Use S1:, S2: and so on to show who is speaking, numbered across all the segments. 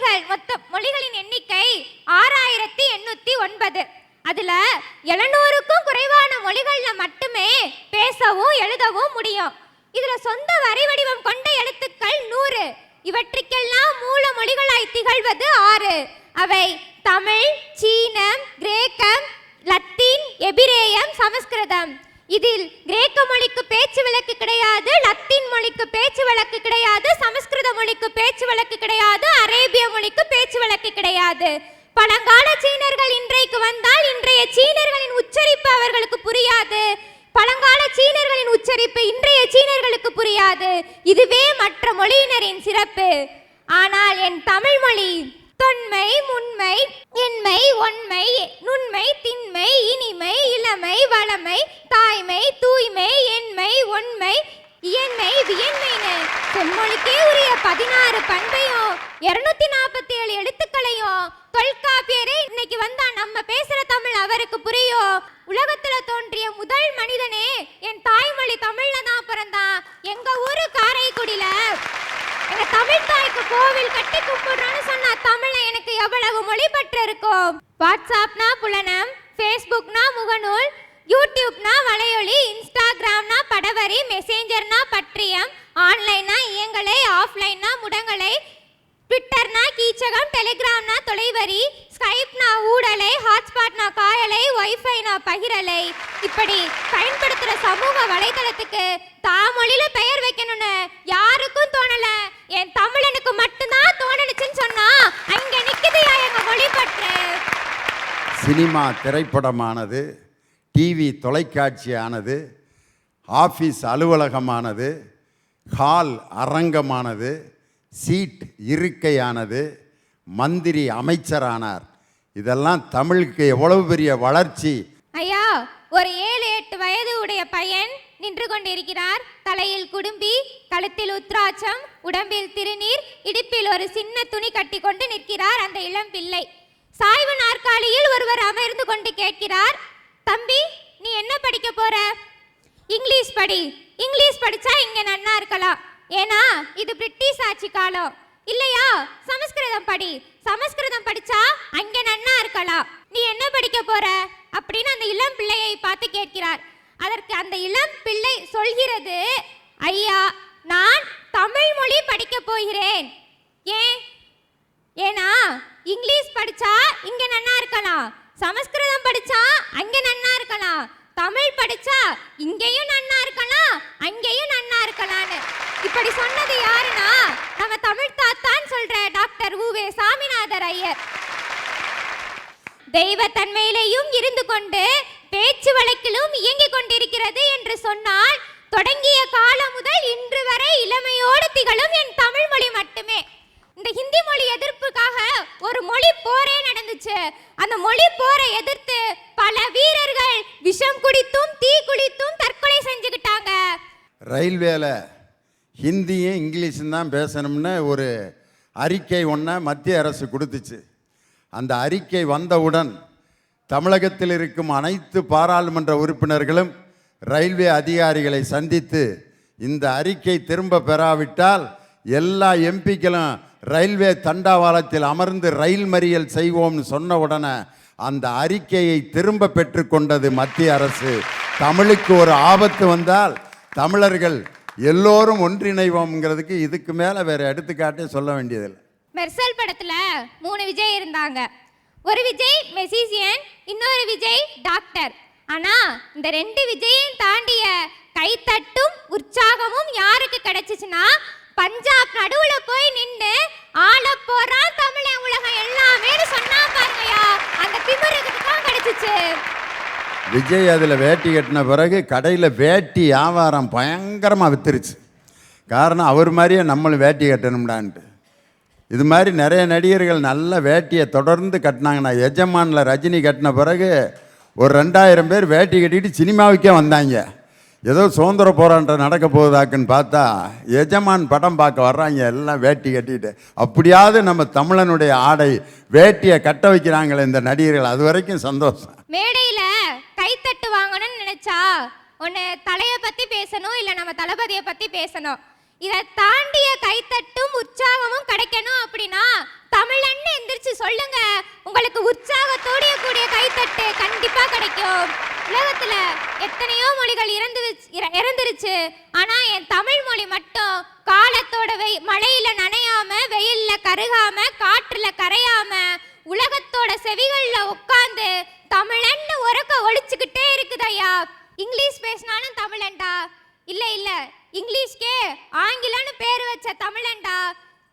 S1: மொழிகள் மொத்த மொழிகளின் எண்ணிக்கை ஆறாயிரத்தி எண்ணூத்தி ஒன்பது. அதுல எழுநூறுக்கும் குறைவான மொழிகள்ல மட்டுமே பேசவும் எழுதவும் முடியும். இதுல சொந்த வரி வடிவம் கொண்ட எழுத்துக்கள் நூறு. இவற்றுக்கெல்லாம் மூல மொழிகளாய் திகழ்வது ஆறு. அவை தமிழ் சீனம் கிரேக்கம் லத்தீன் எபிரேயம் சமஸ்கிருதம். இதில் கிரேக்க மொழிக்கு பேச்சு விளக்கு கிடையாது லத்தீன் மொழிக்கு பேச்சு வழக்கு கிடையாது சமஸ்கிருத மொழிக்கு பேச்சு வழக்கு கிடையாது அரேபிய மொழிக்கு பேச்சு வழக்கு கிடையாது பழங்கால சீனர்கள் இன்றைக்கு வந்தால் இன்றைய சீனர்களின் உச்சரிப்பு அவர்களுக்கு புரியாது. பழங்கால சீனர்களின் உச்சரிப்பு இன்றைய சீனர்களுக்கு புரியாது. இதுவே மற்ற மொழியினரின் சிறப்பு. ஆனால் என் தமிழ் மொழி தொன்மை முன்மை எண்மை ஒன்மை நுண்மை திண்மை இனிமை இளமை வளமை தாய்மை தூய்மை எண்மை ஒன்மை இயன்மை வியன்மைன்னு செம்மொழிக்கே உரிய பதினாறு பண்பையும் இருநூத்தி நாற்பத்தி ஏழு எழுத்துக்களையும் தொல்காப்பியரே இன்னைக்கு வந்தா நம்ம பேசுற தமிழ் அவருக்கு புரியும். உலகத்துல தோன்றிய முதல் மனிதனே என் தாய்மொழி தமிழ்ல தான் பிறந்தான். எங்க ஊரு காரைக்குடியில எங்க தமிழ் தாய்க்கு கோவில் கட்டி கும்பிடுறோம்னு சொன்னா தமிழ்ல எனக்கு எவ்வளவு மொழி பற்று இருக்கும் வாட்ஸ்அப்னா புலனம் ஃபேஸ்புக்னா முகநூல் யூடியூப்னா வலையொலி இன்ஸ்டாகிராம்னா படவரி மெசேஞ்சர்னா பற்றியம் ஆன்லைன்னா இயங்கலை ஆஃப்லைன்னா முடங்கலை ட்விட்டர்னா கீச்சகம் டெலிகிராம்னா தொலைவரி ஸ்கைப்னா ஊடலை ஹாட்ஸ்பாட்னா காயலை ஒய்ஃபைனா பகிரலை. இப்படி பயன்படுத்துகிற சமூக வலைதளத்துக்கு தாமொழியில் பெயர் வைக்கணும்னு யாருக்கும் தோணலை. என் தமிழனுக்கு மட்டும்தான் தோணுச்சுன்னு சொன்னா அங்கே நிக்குதுயா எங்கள் மொழி பற்று
S2: சினிமா திரைப்படமானது டிவி தொலைக்காட்சியானது ஆஃபீஸ் அலுவலகமானது ஹால் அரங்கமானது சீட் இருக்கையானது மந்திரி அமைச்சரானார். இதெல்லாம் தமிழுக்கு எவ்வளவு பெரிய வளர்ச்சி.
S1: ஐயா ஒரு ஏழு எட்டு வயது உடைய பையன் நின்று கொண்டிருக்கிறார். தலையில் குடும்பி கழுத்தில் உத்ராட்சம் உடம்பில் திருநீர் இடுப்பில் ஒரு சின்ன துணி கட்டி கொண்டு நிற்கிறார் அந்த இளம் பிள்ளை சாய்வு நாற்காலியில் ஒருவர் அமர்ந்து கொண்டு கேட்கிறார் தம்பி நீ என்ன படிக்க போற? இங்கிலீஷ் படி. இங்கிலீஷ் படிச்சா இங்க நன்னா இருக்கலாம். ஏன்னா இது பிரிட்டிஷ் ஆட்சி காலம். இல்லையா? சமஸ்கிருதம் படி. சமஸ்கிருதம் படிச்சா அங்க நன்னா இருக்கலாம். நீ என்ன படிக்க போற? அப்படின்னு அந்த இளம் பிள்ளையை பார்த்து கேட்கிறார். அதற்கு அந்த இளம் பிள்ளை சொல்கிறது ஐயா நான் தமிழ் மொழி படிக்க போகிறேன். ஏன்? ஏன்னா இங்கிலீஷ் படிச்சா இங்க நன்னா இருக்கலாம். சமஸ்கிருதம் படிச்சா அங்க நன்னா இருக்கலாம் தமிழ் படிச்சா இங்கேயும் நன்னா இருக்கலாம் அங்கேயும் நன்னா இருக்கலாம்னு இப்படி சொன்னது யாருன்னா நம்ம தமிழ் தாத்தான்னு சொல்ற டாக்டர் உவே சாமிநாதர் ஐயர். தெய்வத்தன்மையிலேயும் இருந்து கொண்டு பேச்சு வழக்கிலும் இயங்கிக் கொண்டிருக்கிறது என்று சொன்னால் தொடங்கிய காலம் முதல் இன்று வரை இளமையோடு திகழும் என் தமிழ் மொழி மட்டுமே. இந்த ஹிந்தி மொழி எதிர்ப்புக்காக ஒரு மொழி போரே நடந்துச்சு. அந்த மொழி போரை எதிர்த்து பல வீரர்கள் விஷம் குடித்தும் தீ குடித்தும் தற்கொலை செஞ்சுக்கிட்டாங்க.
S2: ரயில்வேல ஹிந்தியும் இங்கிலீஷும் தான் பேசணும்னு ஒரு அறிக்கை ஒன்றை மத்திய அரசு கொடுத்துச்சு. அந்த அறிக்கை வந்தவுடன் தமிழகத்தில் இருக்கும் அனைத்து பாராளுமன்ற உறுப்பினர்களும் ரயில்வே அதிகாரிகளை சந்தித்து இந்த அறிக்கை திரும்ப பெறாவிட்டால் எல்லா எம்பிக்களும் ரயில்வே தண்டாவாளத்தில் அமர்ந்து ரயில் மறியல் செய்வோம்னு சொன்ன உடனே அந்த அறிக்கையை திரும்ப பெற்றுக்கொண்டது மத்திய அரசு. தமிழுக்கு ஒரு ஆபத்து வந்தால் தமிழர்கள் எல்லோரும் ஒன்றிணைவோம்ங்கிறதுக்கு இதுக்கு மேலே வேற எடுத்துக்காட்டே சொல்ல வேண்டியதில்லை.
S1: மெர்சல் படத்துல மூணு விஜய் இருந்தாங்க. ஒரு விஜய் மெசிசியன் இன்னொரு விஜய் டாக்டர். ஆனா இந்த ரெண்டு விஜயையும் தாண்டிய கைத்தட்டும் உற்சாகமும் யாருக்கு கிடைச்சிச்சுன்னா பஞ்சாப் நடுவுல போய் நின்று ஆள போறான் தமிழன் உலகம் எல்லாமே சொன்னா பாருங்கயா அந்த திமிருக்கு தான் கிடைச்சிச்சு?
S2: விஜய் அதில் வேட்டி கட்டின பிறகு கடையில் வேட்டி வியாபாரம் பயங்கரமாக வித்துருச்சு. காரணம் அவர் மாதிரியே நம்மளும் வேட்டி கட்டணும்டான்ட்டு. இது மாதிரி நிறைய நடிகர்கள் நல்ல வேட்டியை தொடர்ந்து கட்டினாங்கண்ணா. எஜமானில் ரஜினி கட்டின பிறகு ஒரு ரெண்டாயிரம் பேர் வேட்டி கட்டிக்கிட்டு சினிமாவுக்கே வந்தாங்க. ஏதோ சுதந்திர போராட்டம் நடக்க போகுதாக்குன்னு பார்த்தா எஜமான் படம் பார்க்க வர்றாங்க எல்லாம் வேட்டி கட்டிட்டு. அப்படியாவது நம்ம தமிழனுடைய ஆடை வேட்டியை கட்ட வைக்கிறாங்களே இந்த நடிகர்கள் அது வரைக்கும் சந்தோஷம்.
S1: மேடையில கைத்தட்டு வாங்கணும்னு நினைச்சா ஒன்று தலையை பத்தி பேசணும் இல்லை நம்ம தளபதியை பத்தி பேசணும். இதை தாண்டிய கைத்தட்டும் உற்சாகமும் கிடைக்கணும் அப்படின்னா தமிழன்னு எந்திரிச்சு சொல்லுங்க. உங்களுக்கு உற்சாகத்தோடைய கூடிய கைத்தட்டு கண்டிப்பா கிடைக்கும். உலகத்துல எத்தனையோ மொழிகள் இறந்து இறந்துருச்சு. ஆனா என் தமிழ் மொழி மட்டும் காலத்தோட வெய் மழையில நனையாம வெயில்ல கருகாம காற்றுல கரையாம உலகத்தோட செவிகள்ல உட்காந்து தமிழன்னு உறக்க ஒழிச்சுக்கிட்டே இருக்குதையா இங்கிலீஷ் பேசினாலும் தமிழன்டா. இல்ல இல்ல இங்கிலீஷ்க்கே ஆங்கிலம்னு பேர் வச்ச தமிழன்டா.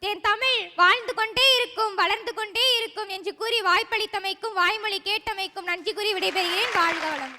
S1: என் தமிழ் வாழ்ந்து கொண்டே இருக்கும் வளர்ந்து கொண்டே இருக்கும் என்று கூறி வாய்ப்பளித்தமைக்கும் வாய்மொழி கேட்டமைக்கும் நன்றி கூறி விடைபெறுகிறேன். வாழ்க வளம்